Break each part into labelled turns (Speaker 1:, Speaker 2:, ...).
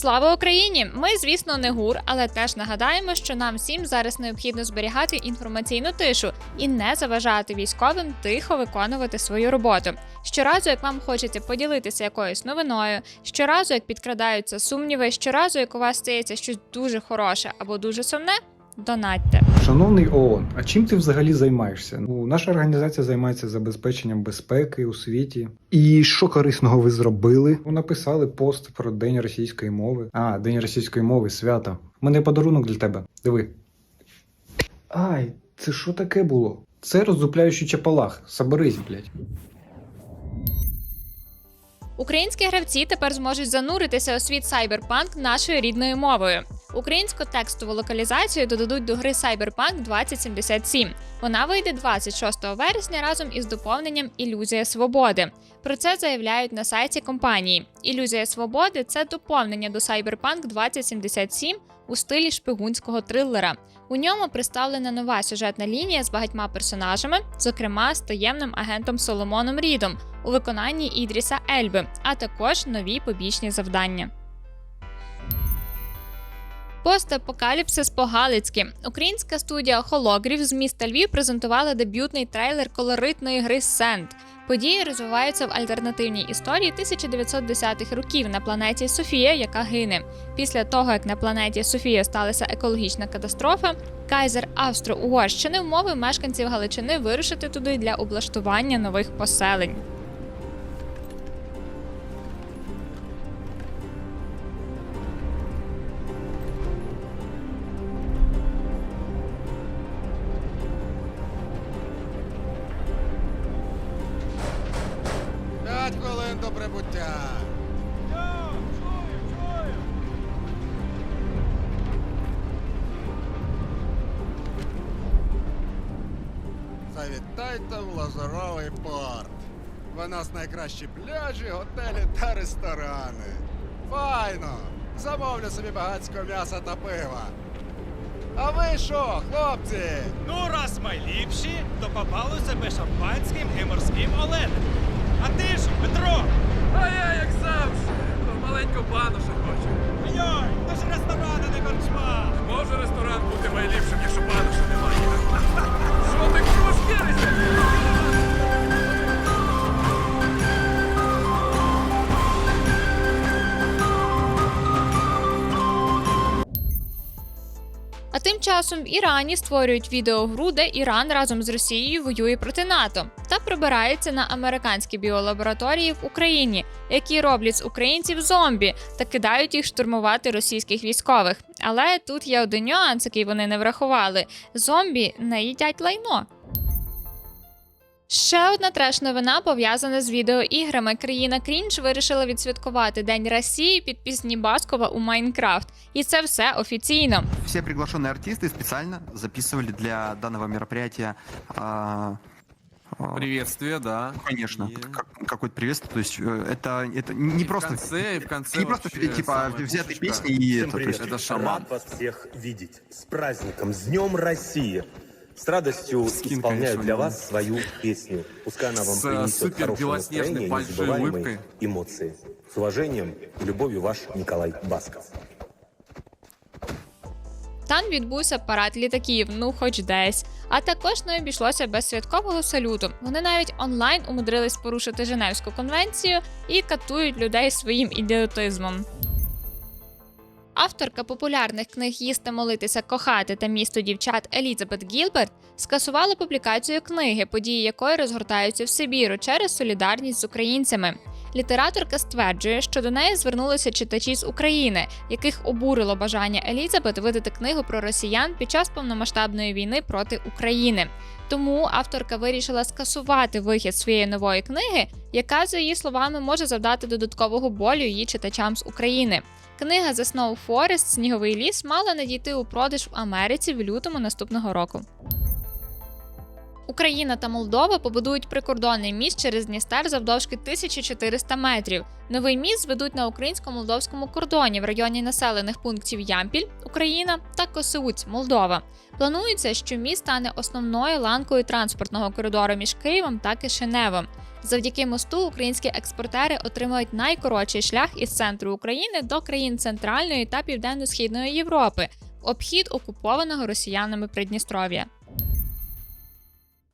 Speaker 1: Слава Україні! Ми, звісно, не гур, але теж нагадаємо, що нам всім зараз необхідно зберігати інформаційну тишу і не заважати військовим тихо виконувати свою роботу. Щоразу, як вам хочеться поділитися якоюсь новиною, щоразу, як підкрадаються сумніви, щоразу, як у вас стається щось дуже хороше або дуже сумне, донатьте.
Speaker 2: Шановний ООН, а чим ти взагалі займаєшся? Ну, наша організація займається забезпеченням безпеки у світі. І що корисного ви зробили? Ну, написали пост про День російської мови. А, День російської мови, свято. У мене подарунок для тебе. Диви. Ай, це що таке було? Це роздупляючий чапалах. Соберись, блядь.
Speaker 1: Українські гравці тепер зможуть зануритися у світ Cyberpunk нашою рідною мовою. Українську текстову локалізацію додадуть до гри Cyberpunk 2077. Вона вийде 26 вересня разом із доповненням Ілюзія свободи. Про це заявляють на сайті компанії. Ілюзія свободи це доповнення до Cyberpunk 2077 у стилі шпигунського трилера. У ньому представлена нова сюжетна лінія з багатьма персонажами, зокрема з таємним агентом Соломоном Рідом у виконанні Ідріса Ельби, а також нові побічні завдання. Постапокаліпсис по-галицьки. Українська студія Хологрів з міста Львів презентувала дебютний трейлер колоритної гри Сент. Події розвиваються в альтернативній історії 1910-х років на планеті Софія, яка гине. Після того, як на планеті Софія сталася екологічна катастрофа, кайзер Австро-Угорщини вмовив мешканців Галичини вирушити туди для облаштування нових поселень.
Speaker 3: До прибуття. Завітайте в Лазуровий порт. У нас найкращі пляжі, готелі та ресторани. Файно! Замовлю собі багатського м'яса та пива. А ви що, хлопці?
Speaker 4: Ну, раз ми ліпші, то попали себе шампанським і морським оленем. А ти ж, Петро,
Speaker 5: А я, як завжди, маленьку пану ще хочу.
Speaker 4: йой, то ж ресторани не корчма.
Speaker 5: Може ресторан бути найліпшим, якщо пану ще немає. Що ти кружкирився?
Speaker 1: Часом в Ірані створюють відеогру, де Іран разом з Росією воює проти НАТО та прибирається на американські біолабораторії в Україні, які роблять з українців зомбі та кидають їх штурмувати російських військових. Але тут є один нюанс, який вони не врахували: зомбі не їдять лайно. Ще одна треш новина пов'язана з відеоіграми. Країна Крінж вирішила відсвяткувати День Росії під пісні Баскова у Майнкрафт. І це все офіційно.
Speaker 6: Все приглашенные артисты специально записывали для данного мероприятия. а, а,
Speaker 7: Приветствие, да.
Speaker 6: Конечно,
Speaker 7: И-
Speaker 6: как- какое-то приветствие. То есть э, это, это не
Speaker 7: и
Speaker 6: просто...
Speaker 7: В конце, и в конце
Speaker 6: не просто
Speaker 7: вообще
Speaker 6: типа
Speaker 7: самая
Speaker 6: взятые
Speaker 7: фишечка.
Speaker 6: песни и
Speaker 8: Всем
Speaker 6: это, то
Speaker 8: привет.
Speaker 6: есть,
Speaker 7: Это шаман.
Speaker 8: Рад вас всех видеть. С праздником, с Днем России. С радостью
Speaker 7: Скин,
Speaker 8: исполняю
Speaker 7: конечно,
Speaker 8: для
Speaker 7: у него.
Speaker 8: вас свою песню. Пускай она вам
Speaker 7: С, э,
Speaker 8: принесет
Speaker 7: супер
Speaker 8: хорошее
Speaker 7: белоснежной
Speaker 8: настроение и
Speaker 7: большой
Speaker 8: незабываемые
Speaker 7: улыбкой.
Speaker 8: эмоции. С уважением и любовью ваш Николай Басков.
Speaker 1: Там відбувся парад літаків, ну хоч десь. А також не обійшлося без святкового салюту. Вони навіть онлайн умудрились порушити Женевську конвенцію і катують людей своїм ідіотизмом. Авторка популярних книг Їсти, молитися, кохати та місто дівчат Елізабет Гілберт скасувала публікацію книги, події якої розгортаються в Сибіру через солідарність з українцями. Літераторка стверджує, що до неї звернулися читачі з України, яких обурило бажання Елізабет видати книгу про росіян під час повномасштабної війни проти України. Тому авторка вирішила скасувати вихід своєї нової книги, яка, за її словами, може завдати додаткового болю її читачам з України. Книга The Snow Forest Сніговий ліс мала надійти у продаж в Америці в лютому наступного року. Україна та Молдова побудують прикордонний міст через Дністер завдовжки 1400 метрів. Новий міст зведуть на українсько-молдовському кордоні в районі населених пунктів Ямпіль, Україна та Косеуць, Молдова. Планується, що міст стане основною ланкою транспортного коридору між Києвом та Кишиневом. Завдяки мосту українські експортери отримають найкоротший шлях із центру України до країн Центральної та Південно-Східної Європи в обхід окупованого росіянами Придністров'я.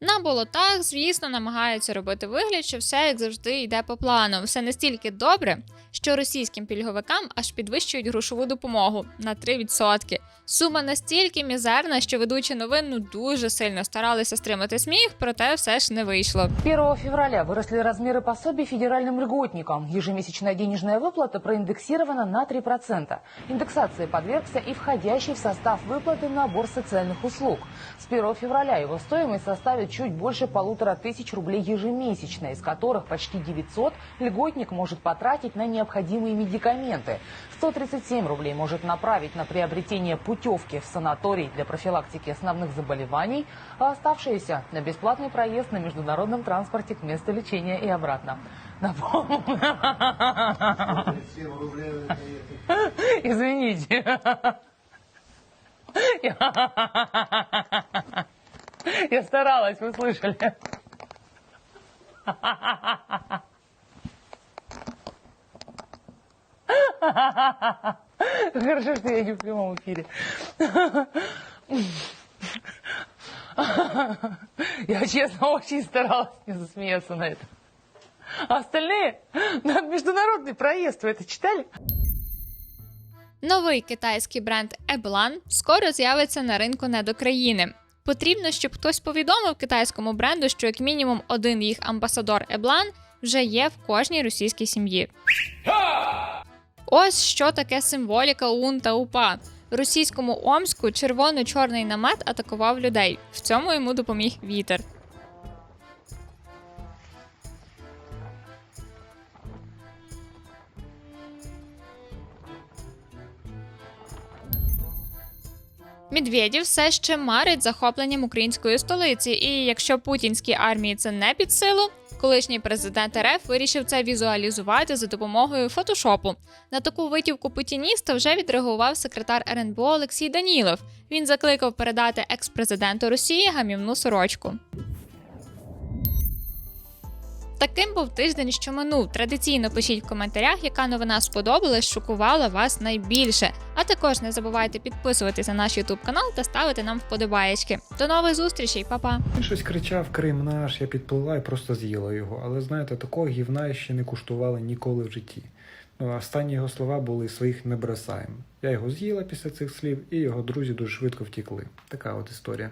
Speaker 1: На болотах, звісно, намагаються робити вигляд, що все як завжди йде по плану. Все настільки добре, що російським пільговикам аж підвищують грошову допомогу на 3%. Сума настільки мізерна, що ведучі новин ну дуже сильно старалися стримати сміх, проте все ж не вийшло.
Speaker 9: 1 февраля выросли размеры пособий федеральным льготникам. Ежемесячная денежная выплата проиндексирована на 3%. Индексации подвергся и входящий в состав выплаты набор социальных услуг. С 1 февраля его стоимость составит чуть больше полутора тысяч рублей ежемесячно, из которых почти 900 льготник может потратить на необходимые медикаменты. 137 рублей может направить на приобретение путевки в санаторий для профилактики основных заболеваний, а оставшиеся на бесплатный проезд на международном транспорте к месту лечения и обратно. Напомню. Извините. Я старалась, вы слышали. Хорошо, что я не в прямом эфире. Я, честно, очень старалась не засмеяться на это. А остальные на международный проезд вы это читали?
Speaker 1: Новий китайський бренд Eblan скоро з'явиться на ринку недокраїни. Потрібно, щоб хтось повідомив китайському бренду, що як мінімум один їх амбасадор Eblan вже є в кожній російській сім'ї. Ось що таке символіка УН та УПА. Російському Омську червоно-чорний намет атакував людей. В цьому йому допоміг вітер. Медведєв все ще марить захопленням української столиці, і якщо путінській армії це не під силу, колишній президент РФ вирішив це візуалізувати за допомогою фотошопу. На таку витівку путініста вже відреагував секретар РНБО Олексій Данілов. Він закликав передати екс-президенту Росії гамівну сорочку. Таким був тиждень, що минув. Традиційно пишіть в коментарях, яка новина сподобалась, шокувала вас найбільше. А також не забувайте підписуватися на наш YouTube канал та ставити нам вподобаєчки. До нових зустрічей, па-па!
Speaker 2: Щось кричав Крим наш, я підплила і просто з'їла його. Але знаєте, такого гівна ще не куштувала ніколи в житті. Ну, останні його слова були своїх не бросаємо. Я його з'їла після цих слів, і його друзі дуже швидко втікли. Така от історія.